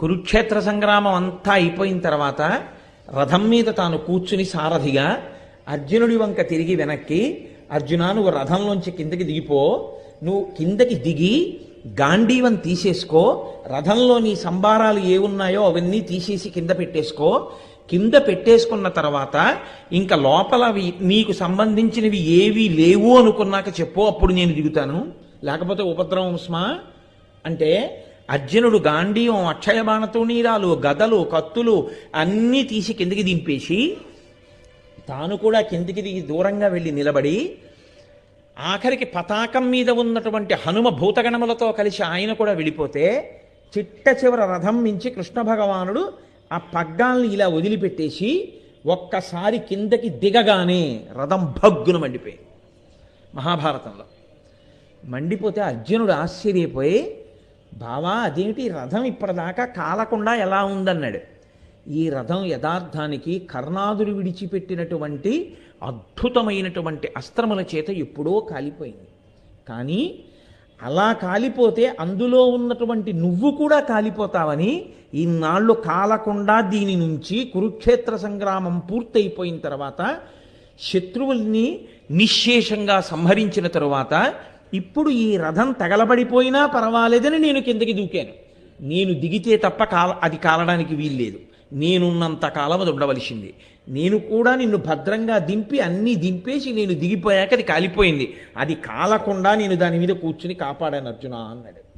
కురుక్షేత్ర సంగ్రామం అంతా అయిపోయిన తర్వాత రథం మీద తాను కూర్చుని సారథిగా అర్జునుడి వంక తిరిగి వెనక్కి అర్జున నువ్వు రథంలోంచి కిందకి దిగిపో. నువ్వు కిందకి దిగి గాంధీవం తీసేసుకో. రథంలో నీ సంబారాలు ఏ ఉన్నాయో అవన్నీ తీసేసి కింద పెట్టేసుకో. కింద పెట్టేసుకున్న తర్వాత ఇంకా లోపల నీకు సంబంధించినవి ఏవి లేవు అనుకున్నాక చెప్పు అప్పుడు నేను దిగుతాను. లేకపోతే ఉపద్రవం స్మా. అంటే అర్జునుడు గాంధీయం అక్షయ నీరాలు గదలు కత్తులు అన్నీ తీసి కిందికి దింపేసి తాను కూడా కిందికి దిగి దూరంగా వెళ్ళి నిలబడి ఆఖరికి పతాకం మీద ఉన్నటువంటి హనుమ భూతగణములతో కలిసి ఆయన కూడా వెళ్ళిపోతే చిట్ట చివర రథం మించి కృష్ణ భగవానుడు ఆ పగ్గాల్ని ఇలా వదిలిపెట్టేసి ఒక్కసారి కిందకి దిగగానే రథం భగ్గున మండిపోయి మహాభారతంలో మండిపోతే అర్జునుడు ఆశ్చర్యపోయి బావా అదేమిటి? రథం ఇప్పటిదాకా కాలకుండా ఎలా ఉందన్నాడు. ఈ రథం యథార్థానికి కర్ణాదుడు విడిచిపెట్టినటువంటి అద్భుతమైనటువంటి అస్త్రముల చేత ఎప్పుడో కాలిపోయింది. కానీ అలా కాలిపోతే అందులో ఉన్నటువంటి నువ్వు కూడా కాలిపోతావని ఈనాళ్ళు కాలకుండా దీని నుంచి కురుక్షేత్ర సంగ్రామం పూర్తయిపోయిన తర్వాత శత్రువుల్ని నిశ్శేషంగా సంహరించిన తరువాత ఇప్పుడు ఈ రథం తగలబడిపోయినా పర్వాలేదని నేను కిందకి దూకాను. నేను దిగితే తప్ప కాల అది కాలడానికి వీల్లేదు. నేనున్నంత కాలం అది ఉండవలసింది. నేను కూడా నిన్ను భద్రంగా దింపి అన్నీ దింపేసి నేను దిగిపోయాక అది కాలిపోయింది. అది కాలకుండా నేను దాని మీద కూర్చుని కాపాడాను అర్జున అన్నాడు.